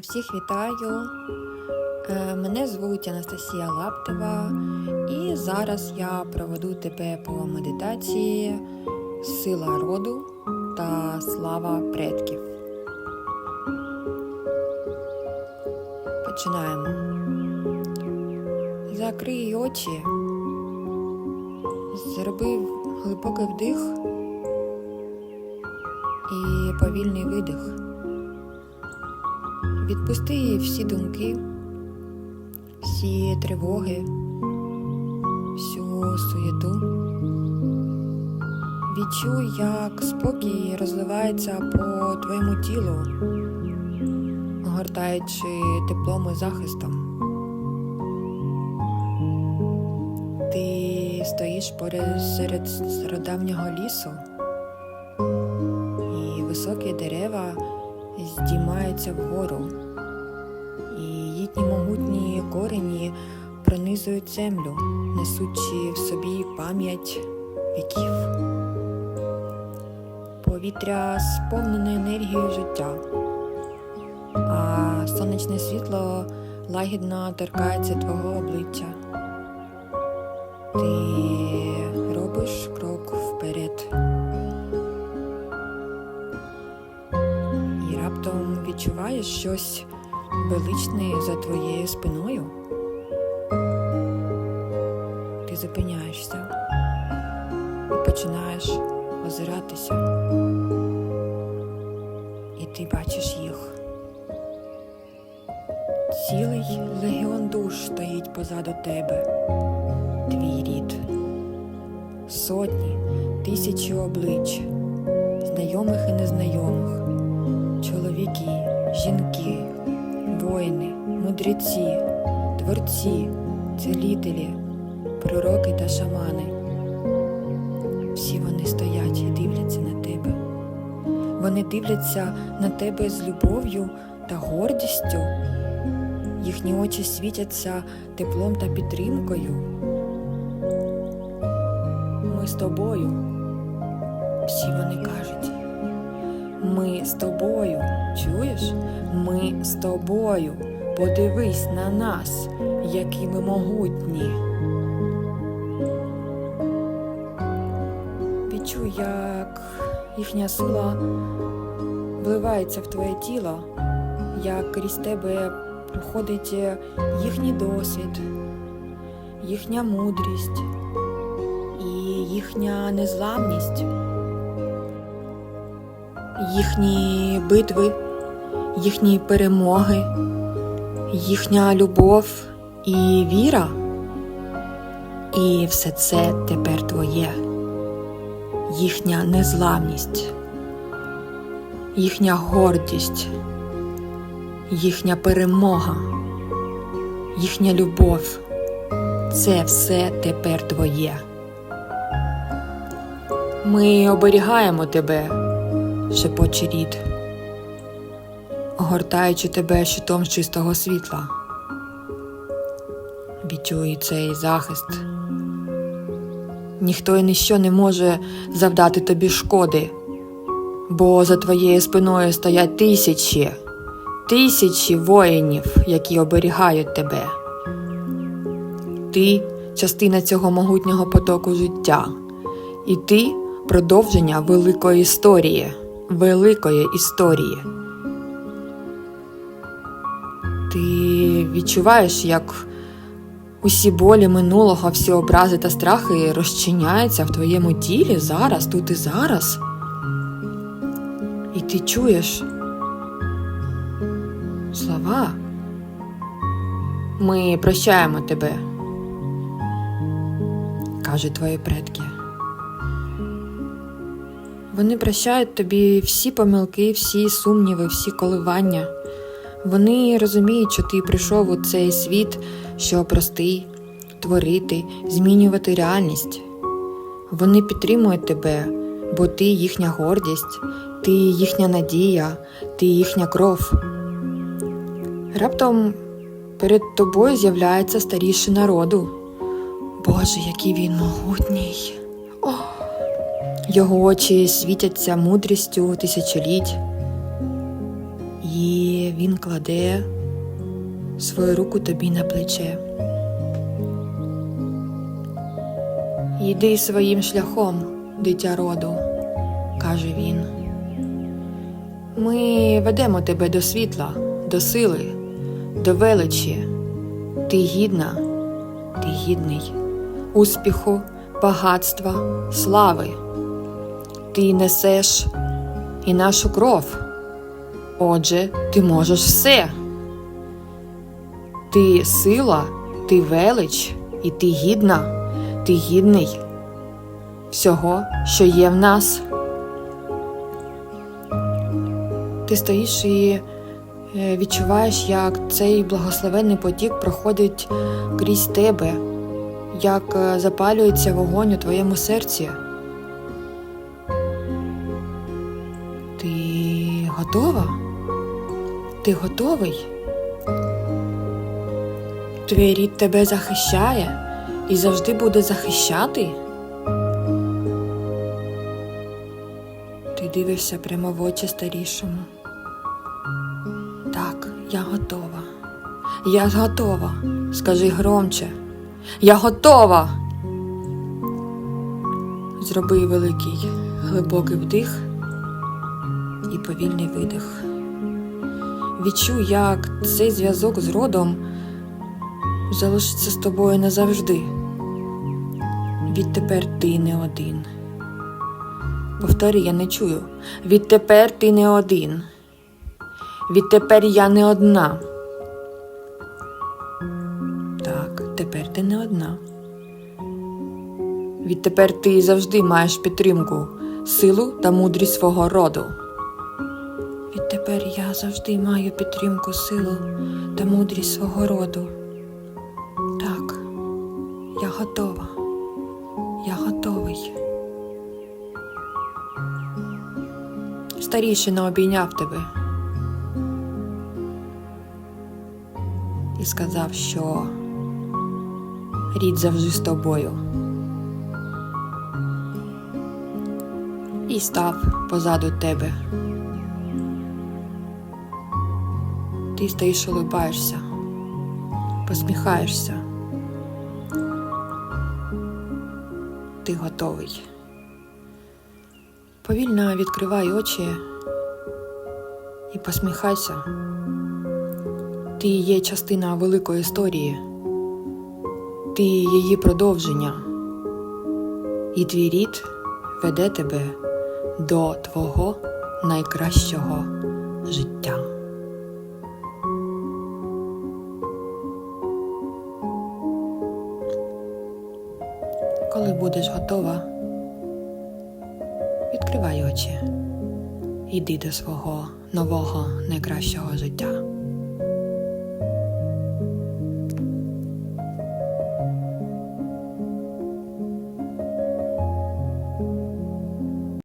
Всіх вітаю. Е, Мене звуть Анастасія Лаптева, і зараз я проведу тебе по медитації Сила роду та слава предків. Починаємо. Закрий очі, зроби глибокий вдих і повільний видих. Відпусти всі думки, всі тривоги, всю суєту. Відчуй, як спокій розливається по твоєму тілу, огортаючи теплом і захистом. Ти стоїш серед стародавнього лісу, і високі дерева здіймаються вгору, і їхні могутні корені пронизують землю, несучи в собі пам'ять віків. Повітря сповнене енергією життя, а сонячне світло лагідно торкається твого обличчя. Ти робиш крок вперед. Відчуваєш щось величне за твоєю спиною. Ти зупиняєшся і починаєш озиратися. І ти бачиш їх. Цілий легіон душ стоїть позаду тебе, твій рід. Сотні, тисячі облич, знайомих і незнайомих жінки, воїни, мудреці, творці, цілителі, пророки та шамани. Всі вони стоять і дивляться на тебе. Вони дивляться на тебе з любов'ю та гордістю. Їхні очі світяться теплом та підтримкою. Ми з тобою. Всі вони кажуть. Ми з тобою, чуєш? Ми з тобою. Подивись на нас, які ми могутні. Відчуй, як їхня сила вливається в твоє тіло, як крізь тебе проходить їхній досвід, їхня мудрість і їхня незламність їхні битви, їхні перемоги, їхня любов і віра. І все це тепер твоє, їхня незламність, їхня гордість, їхня перемога, їхня любов. Це все тепер твоє. Ми оберігаємо тебе шепоче рід, огортаючи тебе щитом чистого світла. Відчуй цей захист. Ніхто і ніщо не може завдати тобі шкоди, бо за твоєю спиною стоять тисячі, тисячі воїнів, які оберігають тебе. Ти частина цього могутнього потоку життя, і ти продовження великої історії великої історії. Ти відчуваєш, як усі болі минулого, всі образи та страхи розчиняються в твоєму тілі зараз, тут і зараз. І ти чуєш слова. Ми прощаємо тебе, кажуть твої предки. Вони прощають тобі всі помилки, всі сумніви, всі коливання. Вони розуміють, що ти прийшов у цей світ, що простий, творити, змінювати реальність. Вони підтримують тебе, бо ти їхня гордість, ти їхня надія, ти їхня кров. Раптом перед тобою з'являється старіший народу. Боже, який він могутній. О! Його очі світяться мудрістю тисячоліть, і він кладе свою руку тобі на плече. Йди своїм шляхом, дитя роду, каже він. Ми ведемо тебе до світла, до сили, до величі. Ти гідна, ти гідний успіху, багатства, слави. Ти несеш і нашу кров. Отже, ти можеш все. Ти сила, ти велич, і ти гідна, ти гідний всього, що є в нас. Ти стоїш і е, відчуваєш, як цей благословенний потік проходить крізь тебе, як е, запалюється вогонь у твоєму серці. Готова? Ти готовий? Твій рід тебе захищає і завжди буде захищати. Ти дивишся прямо в очі старішому. Так, я готова. Я готова. Скажи громче. Я готова. Зроби великий глибокий вдих і повільний видих. Відчуй, як цей зв'язок з родом залишиться з тобою назавжди. Відтепер ти не один. Повтори, я не чую. Відтепер ти не один. Відтепер я не одна. Так, тепер ти не одна. Відтепер ти завжди маєш підтримку, силу та мудрість свого роду. Відтепер я завжди маю підтримку, силу та мудрість свого роду. Так, я готова. Я готовий. Старішина обійняв тебе і сказав, що рід завжди з тобою. І став позаду тебе. Ти стоїш, улибаєшся, посміхаєшся. Ти готовий. Повільно відкривай очі і посміхайся. Ти є частина великої історії, ти її продовження, і твій рід веде тебе до твого найкращого життя. Будеш готова, відкривай очі. Іди до свого нового найкращого життя.